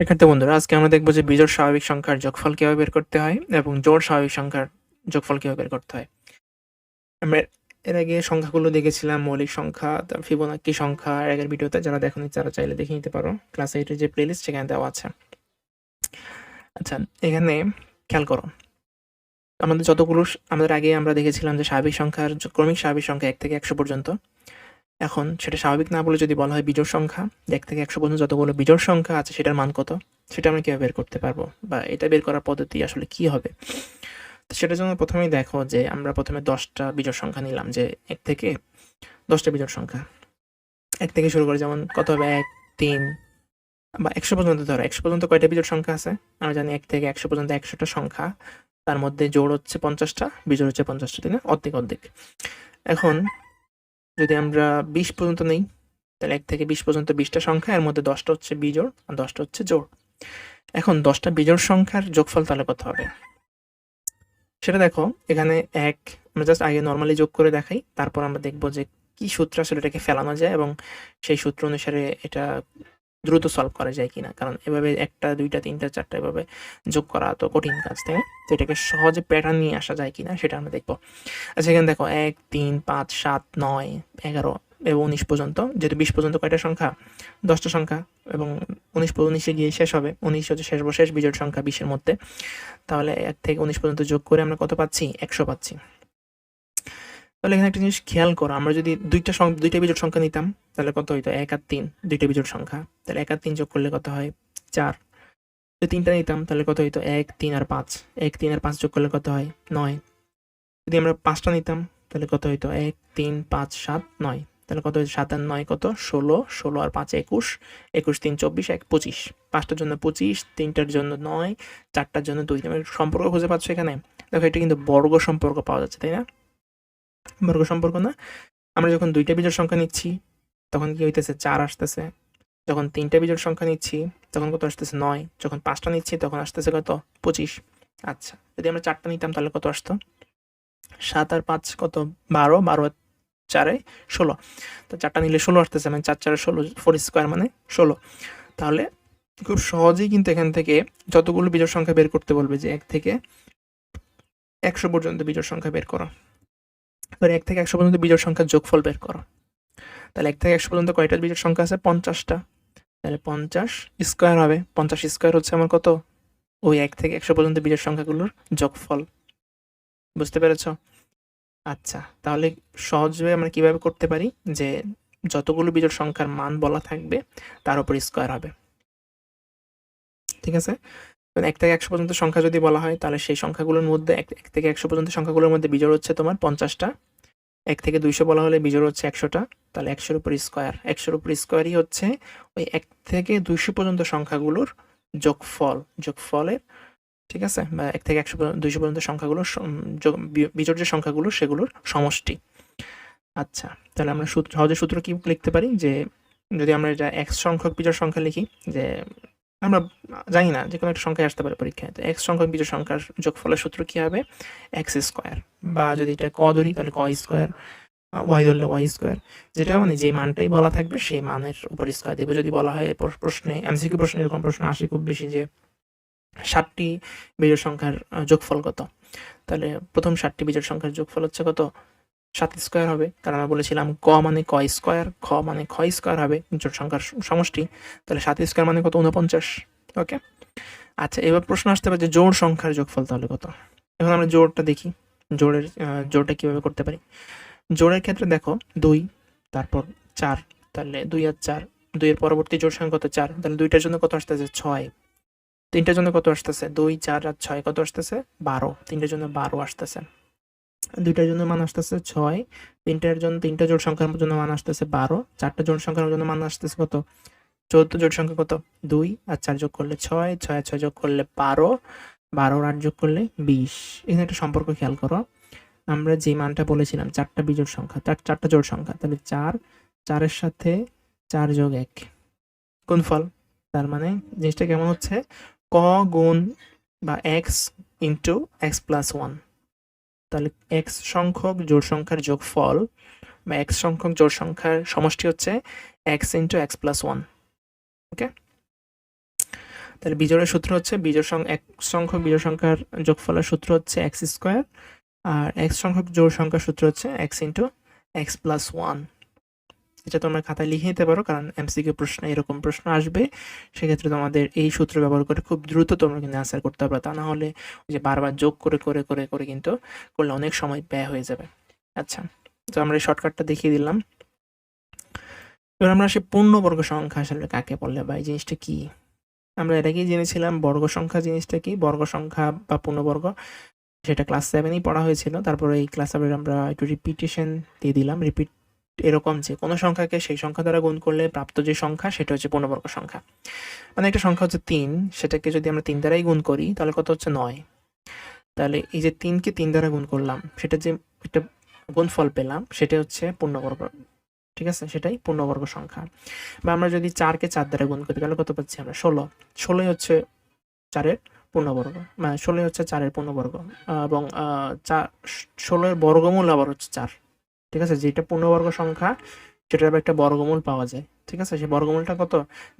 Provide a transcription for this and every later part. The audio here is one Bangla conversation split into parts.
শিক্ষার্থী বন্ধুরা, আজকে আমরা দেখব যে বিজোড় স্বাভাবিক সংখ্যার যোগফল কীভাবে বের করতে হয় এবং জোড় স্বাভাবিক সংখ্যার যোগফল কীভাবে বের করতে হয়। আমরা এর আগে সংখ্যাগুলো দেখেছিলাম, মৌলিক সংখ্যা ফিবোনাক্কি সংখ্যা, এর আগের ভিডিওতে যারা দেখেনি তারা চাইলে দেখে নিতে পারো। ক্লাস এইটের যে প্লেলিস্ট সেখানে দেওয়া আছে। আচ্ছা এখানে খেয়াল করো। আমাদের যতগুলো, আমাদের আগে আমরা দেখেছিলাম যে স্বাভাবিক সংখ্যার ক্রমিক স্বাভাবিক সংখ্যা এক থেকে একশো পর্যন্ত। এখন সেটা স্বাভাবিক না বলে যদি বলা হয় বিজোড় সংখ্যা এক থেকে একশো পর্যন্ত যতগুলো বিজোড় সংখ্যা আছে সেটার মান কত? সেটা আমরা কীভাবে বের করতে পারব? বা এটা বের করার পদ্ধতি আসলে কি হবে? তো সেটার জন্য প্রথমেই দেখো যে আমরা প্রথমে দশটা বিজোড় সংখ্যা নিলাম, যে এক থেকে দশটা বিজোড় সংখ্যা। এক থেকে শুরু করে যেমন কত হবে? এক, তিন, বা একশো পর্যন্ত ধরো, একশো পর্যন্ত কয়টা বিজোড় সংখ্যা আছে? আমরা জানি এক থেকে একশো পর্যন্ত একশোটা সংখ্যা, তার মধ্যে জোড় হচ্ছে পঞ্চাশটা, বিজোড় হচ্ছে পঞ্চাশটা, তাই না? অর্ধেক অর্ধেক। এখন যদি আমরা বিশ পর্যন্ত নেই, তাহলে এক থেকে বিশ পর্যন্ত বিশটা সংখ্যা, এর মধ্যে দশটা হচ্ছে বিজোড় আর দশটা হচ্ছে জোড়। এখন দশটা বিজোড় সংখ্যার যোগফল তাহলে কত হবে? সেটা দেখো, এখানে এক, আমরা জাস্ট আগে নর্মালি যোগ করে দেখাই, তারপর আমরা দেখব যে কি সূত্র আসলে এটাকে ফেলানো যায় এবং সেই সূত্র অনুসারে এটা দ্রুত সলভ করা যায় কিনা। কারণ এভাবে একটা, দুইটা, তিনটা, চারটা এভাবে যোগ করা তো কঠিন কাজ না? তো এটাকে সহজে প্যাটার্ন নিয়ে আসা যায় কিনা সেটা আমরা দেখব। আচ্ছা এখানে দেখো, এক, তিন, পাঁচ, সাত, নয়, এগারো এবং উনিশ পর্যন্ত। যেহেতু বিশ পর্যন্ত কয়টা সংখ্যা? দশটা সংখ্যা এবং উনিশ উনিশে গিয়ে শেষ হবে। উনিশ হচ্ছে শেষ শেষ বিজোড় সংখ্যা বিশের মধ্যে। তাহলে এক থেকে উনিশ পর্যন্ত যোগ করে আমরা কত পাচ্ছি? একশো পাচ্ছি। তাহলে এখানে একটা জিনিস খেয়াল করো, আমরা যদি দুইটা দুইটা বিজোড় সংখ্যা নিতাম, তাহলে কত হইতো? এক আর তিন, দুইটা বিজোড় সংখ্যা। তাহলে এক আর তিন যোগ করলে কত হয়? চার। যদি তিনটা নিতাম, তাহলে কত হইতো? এক, তিন আর পাঁচ। এক, তিন আর পাঁচ যোগ করলে কত হয়? নয়। যদি আমরা পাঁচটা নিতাম, তাহলে কত হইতো? এক, তিন, পাঁচ, সাত, নয়। তাহলে কত হইতো? সাত আর নয় কত? ষোলো। ষোলো আর পাঁচ একুশ। একুশ, তিন, চব্বিশ, এক, পঁচিশ। পাঁচটার জন্য পঁচিশ, তিনটার জন্য নয়, চারটার জন্য দুই। সম্পর্ক খুঁজে পাচ্ছ এখানে? দেখো, এটা কিন্তু বর্গ সম্পর্ক পাওয়া যাচ্ছে, তাই না? বর্গ সম্পর্ক না। আমরা যখন দুইটা বিজোড় সংখ্যা নিচ্ছি, তখন কি হইতেছে? চার আসতেছে। যখন তিনটা বিজোড় সংখ্যা নিচ্ছি, তখন কত আসতেছে? নয়। যখন পাঁচটা নিচ্ছি, তখন আসতেছে কত? পঁচিশ। আচ্ছা যদি আমরা চারটা নিতাম, তাহলে কত আসতো? সাত আর পাঁচ কত? বারো। বারো চারে ষোলো। তো চারটা নিলে ষোলো আসতেছে মানে চার চারে ষোলো, ফোর স্কোয়ার মানে ষোলো। তাহলে খুব সহজেই কিন্তু এখান থেকে যতগুলো বিজোড় সংখ্যা বের করতে বলবে যে, এক থেকে একশো পর্যন্ত বিজোড় সংখ্যা বের করো। এবার এক থেকে একশো পর্যন্ত বিজোড় সংখ্যার যোগফল বের করো। তাহলে এক থেকে একশো পর্যন্ত কয়টা বিজোড় সংখ্যা আছে? পঞ্চাশটা। তাহলে পঞ্চাশ স্কোয়ার হবে, পঞ্চাশ স্কোয়ার হচ্ছে আমার কত? ওই এক থেকে একশো পর্যন্ত বিজোড় সংখ্যাগুলোর যোগফল। বুঝতে পেরেছ? আচ্ছা তাহলে সহজভাবে আমরা কীভাবে করতে পারি? যে যতগুলো বিজোড় সংখ্যার মান বলা থাকবে, তার উপর স্কোয়ার হবে। ঠিক আছে? তো এক থেকে একশো পর্যন্ত সংখ্যা যদি বলা হয়, তাহলে সেই সংখ্যাগুলোর মধ্যে এক এক থেকে একশো পর্যন্ত সংখ্যাগুলোর মধ্যে বিজোড় হচ্ছে তোমার পঞ্চাশটা। এক থেকে দুইশো বলা হলে বিজোড় হচ্ছে একশোটা, তাহলে একশোর উপর স্কোয়ার একশোর উপর স্কোয়ারই হচ্ছে ওই এক থেকে দুইশো পর্যন্ত সংখ্যাগুলোর যোগফল, যোগফলের, ঠিক আছে? বা এক থেকে একশো দুইশো পর্যন্ত সংখ্যাগুলোর বিজোড় যে সংখ্যাগুলো, সেগুলোর সমষ্টি। আচ্ছা তাহলে আমরা সূত্র সহজে সূত্র কি লিখতে পারি? যে যদি আমরা এটা এক্স সংখ্যক বিজোড় সংখ্যা লিখি, যে আমরা জানি না যে কোনো একটা সংখ্যায় আসতে পারে পরীক্ষায় তো এক্স সংখ্যক বিজোড় সংখ্যার যোগফলের সূত্র কি হবে? এক্স স্কোয়ার বা যদি এটা ক ধরি, তাহলে ক স্কোয়ার ওয়াই ধরলে ওয়াই স্কোয়ার যেটা মানে যে মানটাই বলা থাকবে, সেই মানের উপর স্কোয়ার দেবে। যদি বলা হয় প্র- প্রশ্নে এমসিকিউ প্রশ্নে এরকম প্রশ্ন আসে খুব বেশি যে ষাটটি বিজোড় সংখ্যার যোগফল কত? তাহলে প্রথম ষাটটি বিজোড় সংখ্যার যোগফল হচ্ছে কত? সাত স্কোয়ার হবে। কারণ আমরা বলেছিলাম ক মানে ক স্কোয়ার খ মানে খ স্কোয়ার হবে জোট সংখ্যার সমষ্টি। তাহলে সাত স্কোয়ার মানে কত? উনপঞ্চাশ ওকে? আচ্ছা এবার প্রশ্ন আসতে পারে যে জোড় সংখ্যার যোগফল তাহলে কত? এখন আমরা জোড়টা দেখি। জোড়ের আহ, জোড়টা কীভাবে করতে পারি? জোড়ের ক্ষেত্রে দেখো দুই তারপর চার তাহলে দুই আর চার। দুইয়ের পরবর্তী জোড় সংখ্যা কত? চার। তাহলে দুইটার জন্য কত আসতেছে? ছয়। তিনটার জন্য কত আসতেছে? দুই চার আর ছয় কত আসতেছে? বারো। তিনটার জন্য বারো আসতেছে। দুইটার জন্য মান আসতেছে ছয়, তিনটার জন্য তিনটা জোট সংখ্যার জন্য মান আসতেছে বারো, চারটা জোড় সংখ্যার জন্য মান আসতেছে কত? চৌদ্দ জোট সংখ্যা কত? দুই, আর চার যোগ করলে ছয় ছয় ছয় যোগ করলে বারো বারো আট যোগ করলে বিশ। এখানে একটা সম্পর্ক খেয়াল করো। আমরা যে মানটা বলেছিলাম, চারটা বিজোড় সংখ্যা, চার চারটা জোট সংখ্যা, তাহলে চার, চারের সাথে চার যোগ এক। কোন ফল? তার মানে জিনিসটা কেমন হচ্ছে? ক গুণ বা X into X plus one তাহলে এক্স সংখ্যক জোড় সংখ্যার যোগফল বা এক্স সংখ্যক জোড় সংখ্যার সমষ্টি হচ্ছে X into X plus one okay তাহলে বিজোড়ের সূত্র হচ্ছে বিজোড় সংখ্যা এক সংখ্যক বিজোড় সংখ্যার যোগফলের সূত্র হচ্ছে এক্স স্কোয়ার আর এক্স সংখ্যক জোড় সংখ্যার সূত্র হচ্ছে X into X plus one এটা তোমরা খাতায় লিখে নিতে পারো, কারণ এমসিকিউ প্রশ্ন, এরকম প্রশ্ন আসবে। সেক্ষেত্রে তোমাদের এই সূত্র ব্যবহার করে খুব দ্রুত তোমরা কিন্তু অ্যান্সার করতে পারবে। তা না হলে যে বারবার যোগ করে করে করে করে কিন্তু করলে অনেক সময় ব্যয় হয়ে যাবে। আচ্ছা তো আমরা এই শর্টকাটটা দেখিয়ে দিলাম। এবার আমরা আসি পূর্ণবর্গ সংখ্যা আসলে কাকে বলে বা এই জিনিসটা কি? আমরা এটাকেই জেনেছিলাম বর্গ সংখ্যা জিনিসটা কি? বর্গ সংখ্যা বা পূর্ণবর্গ, সেটা ক্লাস সেভেনেই পড়া হয়েছিল। তারপরে এই ক্লাস আমরা একটু রিপিটেশন দিয়ে দিলাম। রিপিট এরকম যে কোনো সংখ্যাকে সেই সংখ্যা দ্বারা গুণ করলে প্রাপ্ত যে সংখ্যা, সেটা হচ্ছে পূর্ণবর্গ সংখ্যা। মানে একটা সংখ্যা হচ্ছে তিন, সেটাকে যদি আমরা তিন দ্বারাই গুণ করি, তাহলে কত হচ্ছে নয়। তাহলে এই যে তিনকে তিন দ্বারা গুণ করলাম, সেটা যে একটা গুণফল পেলাম, সেটা হচ্ছে পূর্ণবর্গ, ঠিক আছে? সেটাই পূর্ণবর্গ সংখ্যা। বা আমরা যদি চারকে চার দ্বারা গুণ করি, তাহলে কত পাচ্ছি আমরা? ষোলো। ষোলোই হচ্ছে চারের পূর্ণবর্গ মানে ষোলোই হচ্ছে চারের পূর্ণবর্গ, এবং চার, ষোলোর বর্গমূল আবার হচ্ছে চার। ঠিক আছে? যেটা পূর্ণবর্গ সংখ্যা, সেটার একটা বর্গমূল পাওয়া যায়। ঠিক আছে? সেই বর্গমূলটা কত?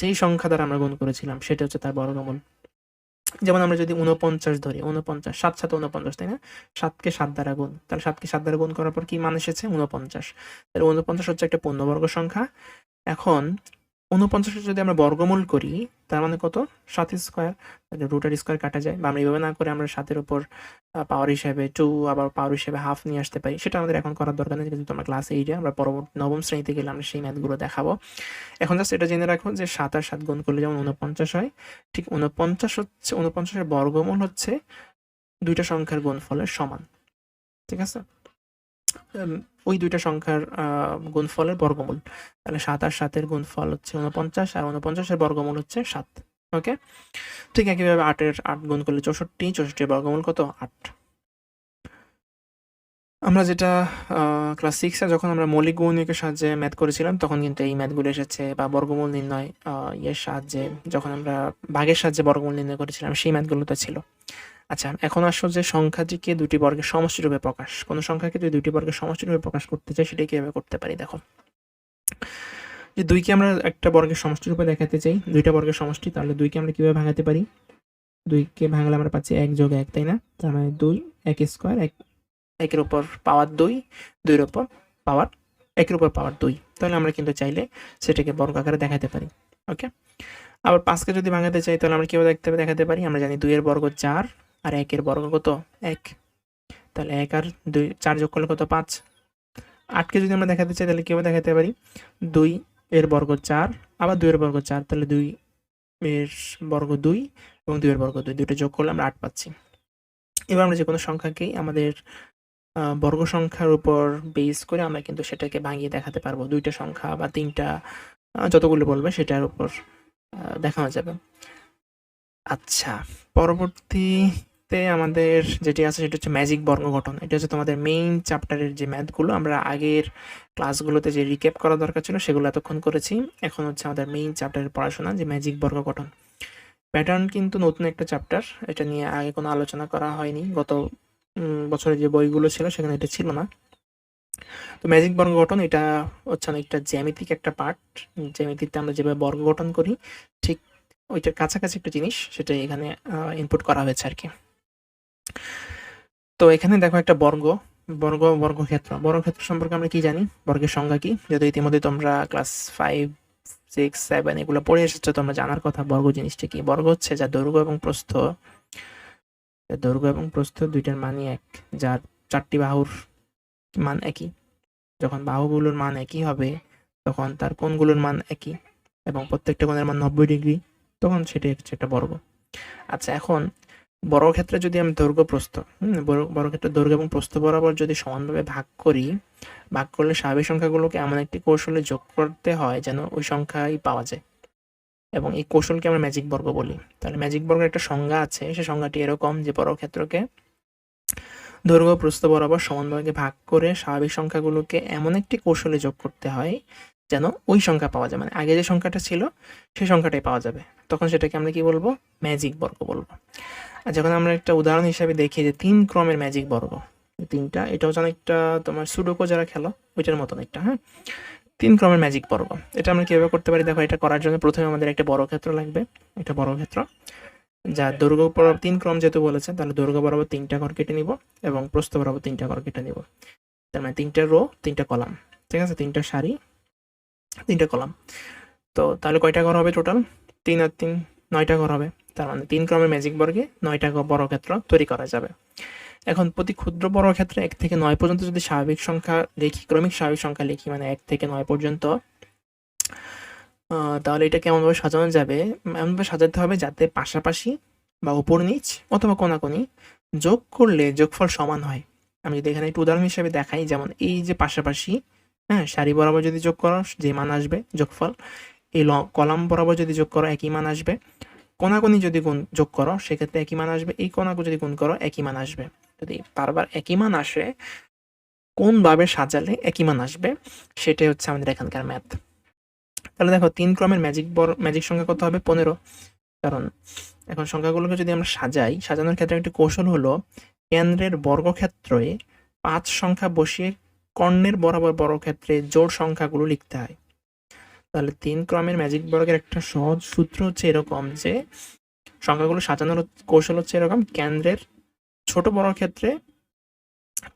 যেই সংখ্যা দ্বারা আমরা গুণ করেছিলাম, সেটা হচ্ছে তার বর্গমূল। যেমন আমরা যদি উনপঞ্চাশ ধরি উনপঞ্চাশ সাত সাত উনপঞ্চাশ তাই না? সাতকে সাত দ্বারা গুণ, তাহলে সাতকে সাত দ্বারা গুণ করার পর কি মান এসেছে? উনপঞ্চাশ তাহলে উনপঞ্চাশ হচ্ছে একটা পূর্ণবর্গ সংখ্যা। এখন উনপঞ্চাশের যদি আমরা বর্গমূল করি, তার মানে কত? সাত স্কোয়ার, তাহলে রুটার স্কোয়ার কাটা যায়। বা আমরা এইভাবে না করে আমরা সাতের উপর পাওয়ার হিসেবে টু আবার পাওয়ার হিসেবে হাফ নিয়ে আসতে পারি। সেটা আমাদের এখন করার দরকার নেই কিন্তু আমরা ক্লাস এইটে আমরা পরবর্তী, নবম শ্রেণীতে গেলে আমরা সেই ম্যাথগুলো দেখাবো। এখন জাস্ট এটা জেনে রাখো যে সাত আর সাত গুণ করলে যেমন উনপঞ্চাশ হয়, ঠিক উনপঞ্চাশ হচ্ছে উনপঞ্চাশের বর্গমূল হচ্ছে দুইটা সংখ্যার গুণফলের সমান। ঠিক আছে? ওই দুইটা সংখ্যার গুণফলের বর্গমূল। তাহলে সাত আর সাতের গুণফল হচ্ছে উনপঞ্চাশ আর উনপঞ্চাশের বর্গমূল হচ্ছে সাত ওকে ঠিক একইভাবে আটের আট গুণ করলে চৌষট্টি, চৌষট্টির বর্গমূল কত? আট। আমরা যেটা ক্লাস সিক্সে যখন আমরা মৌলিক গণিতের সাহায্যে ম্যাথ করেছিলাম, তখন কিন্তু এই ম্যাথগুলো এসেছে, বা বর্গমূল নির্ণয় ইয়ের সাহায্যে যখন আমরা ভাগের সাহায্যে বর্গমূল নির্ণয় করেছিলাম, সেই ম্যাথগুলোতে ছিল। আচ্ছা এখন আসো যে সংখ্যাটিকে দুটি বর্গের সমষ্টি রূপে প্রকাশ। কোনো সংখ্যাকে যদি দুটি বর্গের সমষ্টি রূপে প্রকাশ করতে চাই সেটা কীভাবে করতে পারি? দেখো। যে দুইকে আমরা একটা বর্গের সমষ্টি রূপে দেখাতে চাই, দুইটা বর্গের সমষ্টি, তাহলে দুইকে আমরা কীভাবে ভাঙাতে পারি? দুইকে ভাঙলে আমরা পাচ্ছি এক যোগ এক, তাই না? তার মানে দুই, এক স্কোয়ার, এক, একের উপর পাওয়ার দুই, দুইয়ের উপর পাওয়ার, একের উপর পাওয়ার দুই। তাহলে আমরা কিন্তু চাইলে সেটাকে বর্গ আকারে দেখাতে পারি ওকে আবার পাঁচকে যদি ভাঙাতে চাই, তাহলে আমরা কীভাবে দেখতে দেখাতে পারি, আমরা জানি দুইয়ের বর্গ চার আর একের বর্গ কত? এক। তাহলে এক আর দুই, চার যোগ করলে কত? পাঁচ। আটকে যদি আমরা দেখাতে চাই, তাহলে কীভাবে দেখাতে পারি? দুই এর বর্গ চার, আবার দুইয়ের বর্গ চার, তাহলে দুই এর বর্গ দুই এবং দুইয়ের বর্গ দুই, দুইটা যোগ করলে আমরা আট পাচ্ছি। এবার আমরা যে কোনো সংখ্যাকেই আমাদের বর্গ সংখ্যার উপর বেস করে আমরা কিন্তু সেটাকে ভাঙিয়ে দেখাতে পারব। দুইটা সংখ্যা বা তিনটা যতগুলো বলবে সেটার উপর দেখানো যাবে। আচ্ছা পরবর্তীতে আমাদের যেটি আছে সেটা হচ্ছে ম্যাজিক বর্গ গঠন। এটা হচ্ছে তোমাদের মেইন চ্যাপ্টারের যে ম্যাথগুলো আমরা আগের ক্লাসগুলোতে যে রিক্যাপ করা দরকার ছিল সেগুলো এতক্ষণ করেছি। এখন হচ্ছে আমাদের মেইন চ্যাপ্টারের পড়াশোনা, যে ম্যাজিক বর্গ গঠন। প্যাটার্ন কিন্তু নতুন একটা চ্যাপ্টার এটা নিয়ে আগে কোনো আলোচনা করা হয়নি। গত বছরের যে বইগুলো ছিল সেখানে এটা ছিল না। তো ম্যাজিক বর্গ গঠন, এটা হচ্ছে অনেকটা জ্যামিতিক একটা পার্ট জ্যামিতিতে আমরা যেভাবে বর্গ গঠন করি, ঠিক ওইটার কাছাকাছি একটা জিনিস, সেটা এখানে ইনপুট করা হয়েছে আর কি। তো এখানে দেখো একটা বর্গ বর্গ, বর্গক্ষেত্র। বর্গক্ষেত্র সম্পর্কে আমরা কি জানি? বর্গের সংজ্ঞা কি? যদি ইতিমধ্যে তোমরা ক্লাস ফাইভ সিক্স সেভেন এগুলো পড়ে এসেছ, তোমরা জানার কথা, বর্গ জিনিসটা কি? বর্গ হচ্ছে যা দৈর্ঘ্য এবং প্রস্থ। দৈর্ঘ্য এবং প্রস্থ দুইটার মানই এক, যার চারটি বাহুর মান একই। যখন বাহুগুলোর মান একই হবে, তখন তার কোণগুলোর মান একই এবং প্রত্যেকটা কোণের মান নব্বই ডিগ্রি, তখন সেটাই হচ্ছে একটা বর্গ। আচ্ছা এখন বড় ক্ষেত্রে যদি আমি দৈর্ঘ্য প্রস্থ, হুম, বড় ক্ষেত্রে দৈর্ঘ্য এবং প্রস্থ বরাবর যদি সমানভাবে ভাগ করি, ভাগ করলে স্বাভাবিক সংখ্যাগুলোকে এমন একটি কৌশলে যোগ করতে হয় যেন ওই সংখ্যাই পাওয়া যায়। এবং এই কৌশলকে আমরা ম্যাজিক বর্গ বলি। তাহলে ম্যাজিক বর্গের একটা সংজ্ঞা আছে সেই সংজ্ঞাটি এরকম যে বড় ক্ষেত্রকে দৈর্ঘ্য প্রস্থ বরাবর সমানভাবে ভাগ করে স্বাভাবিক সংখ্যাগুলোকে এমন একটি কৌশলে যোগ করতে হয় যেন ওই সংখ্যা পাওয়া যায়। মানে আগে যে সংখ্যাটা ছিল সেই সংখ্যাটাই পাওয়া যাবে। তখন সেটাকে আমরা কি বলব? ম্যাজিক বর্গ বলব। আর যখন আমরা একটা উদাহরণ হিসাবে দেখি যে তিন ক্রমের ম্যাজিক বর্গ তিনটা, এটা হচ্ছে অনেকটা তোমার সুডোকো যারা খেলো, ওইটার মতন একটা হ্যাঁ? তিন ক্রমের ম্যাজিক বর্গ, এটা আমরা কীভাবে করতে পারি? দেখো, এটা করার জন্য প্রথমে আমাদের একটা বড় ক্ষেত্র লাগবে, একটা বড় ক্ষেত্র, যা দৈর্ঘ্য বরাবর তিন ক্রম যেহেতু বলেছে, তাহলে দৈর্ঘ্য বরাবর তিনটা ঘর কেটে নিব এবং প্রস্থ বরাবর তিনটা ঘর কেটে নিব। তার মানে তিনটা রো তিনটা কলাম ঠিক আছে? তিনটা সারি, তিনটা কলাম তো তাহলে কয়টা ঘর হবে টোটাল তিন আর তিন, নয়টা ঘর হবে। তার মানে তিন ক্রমের ম্যাজিক বর্গে নয়টা ক্ষেত্র তৈরি করা যাবে। এখন প্রতি ক্ষুদ্র বড় ক্ষেত্রে এক থেকে নয় পর্যন্ত যদি স্বাভাবিক সংখ্যা লিখি, ক্রমিক স্বাভাবিক সংখ্যা লিখি মানে এক থেকে নয় পর্যন্ত তাহলে এটা কেমনভাবে সাজানো যাবে? এমনভাবে সাজাতে হবে যাতে পাশাপাশি বা উপর নিচ অথবা কোনাকুনি যোগ করলে যোগফল সমান হয়। আমি যদি এখানে একটু উদাহরণ হিসেবে দেখাই, যেমন এই যে পাশাপাশি হ্যাঁ সারি বরাবর যদি যোগ করো, যে মান আসবে, যোগফল, এই কলাম বরাবর যদি যোগ করো, একই মান আসবে। কোনাকুনি যদি গুণ যোগ করো, সেক্ষেত্রে একই মান আসবে। এই কোনাকু যদি গুণ করো, একই মান আসবে। যদি বারবার একই মান আসে কোনভাবে সাজালে একই মান আসবে, সেটাই হচ্ছে আমাদের এখানকার ম্যাথ তাহলে দেখো, তিন ক্রমের ম্যাজিক বড় ম্যাজিক সংখ্যা কত হবে? পনেরো। কারণ এখন সংখ্যাগুলোকে যদি আমরা সাজাই, সাজানোর ক্ষেত্রে একটি কৌশল হলো, কেন্দ্রের বর্গক্ষেত্রে পাঁচ সংখ্যা বসিয়ে কর্ণের বরাবর বর্গক্ষেত্রে জোড় সংখ্যাগুলো লিখতে হয়। তাহলে তিন ক্রমের ম্যাজিক বর্গের একটা সহজ সূত্র হচ্ছে এরকম যে সংখ্যাগুলো সাজানোর কৌশল হচ্ছে এরকম কেন্দ্রের ছোট বড় ক্ষেত্রে,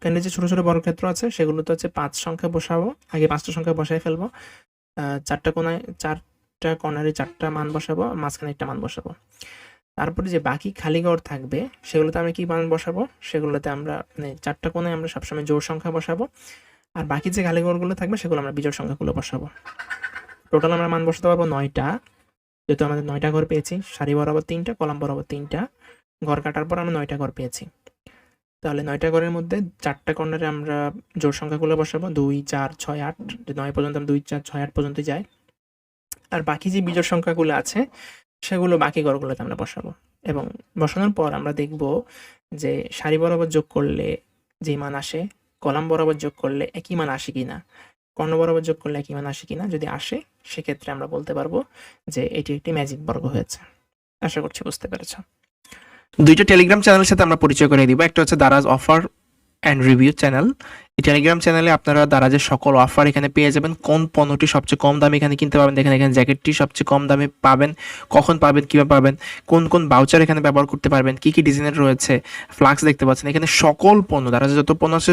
কেন্দ্রের যে ছোট ছোট বড় ক্ষেত্র আছে সেগুলোতে হচ্ছে পাঁচ সংখ্যা বসাবো, আগে পাঁচটা সংখ্যা বসাই ফেলব চারটা কোনায়, চারটা কর্নারে চারটা মান বসাবো, মাঝখানে একটা মান বসাবো। তারপরে যে বাকি খালি ঘর থাকবে সেগুলোতে আমরা কি মান বসাবো? সেগুলোতে আমরা মানে চারটা কোণে আমরা সবসময় জোর সংখ্যা বসাবো, আর বাকি যে খালি ঘরগুলো থাকবে সেগুলো আমরা বিজোড় সংখ্যাগুলো বসাবো। টোটাল আমরা মান বসাতে পারব নয়টা। যেহেতু আমাদের নয়টা ঘর পেয়েছি, সারি বরাবর তিনটা, কলাম বরাবর তিনটা, ঘর কাটার পর আমরা নয়টা ঘর পেয়েছি। তাহলে নয়টা ঘরের মধ্যে চারটা কর্নারে আমরা জোর সংখ্যাগুলো বসাবো, দুই, চার, ছয়, আট নয় পর্যন্ত আমরা দুই, চার, ছয়, আট পর্যন্ত যাই। আর বাকি যে বিজোড় সংখ্যাগুলো আছে, সেগুলো বাকি ঘরগুলোতে আমরা বসাবো। এবং বসানোর পর আমরা দেখব যে সারি বরাবর যোগ করলে যে মান আসে, কলাম বরাবর যোগ করলে একই মান আসে কিনা। কর্ণ বরাবর যোগ করলে একই মান আসে কিনা যদি আসে, সেক্ষেত্রে আমরা বলতে পারব যে এটি একটি ম্যাজিক বর্গ হয়েছে। আশা করছি বুঝতে পেরেছ। দুইটা টেলিগ্রাম চ্যানেলের সাথে আমরা পরিচয় করে দিব। একটা হচ্ছে Daraz offer and review channel এই টেলিগ্রাম চ্যানেলে আপনারা দারাজের সকল অফার এখানে পেয়ে যাবেন। কোন পণ্যটি সবচেয়ে কম দামে এখানে কিনতে পাবেন, দেখেন এখানে জ্যাকেটটি সবচেয়ে কম দামে পাবেন, কখন পাবেন, কীভাবে পাবেন, কোন কোন বাউচার এখানে ব্যবহার করতে পারবেন, কি কি ডিজাইনের রয়েছে ফ্লাক্স দেখতে পাচ্ছেন। এখানে সকল পণ্য, দারাজের যত পণ্য আছে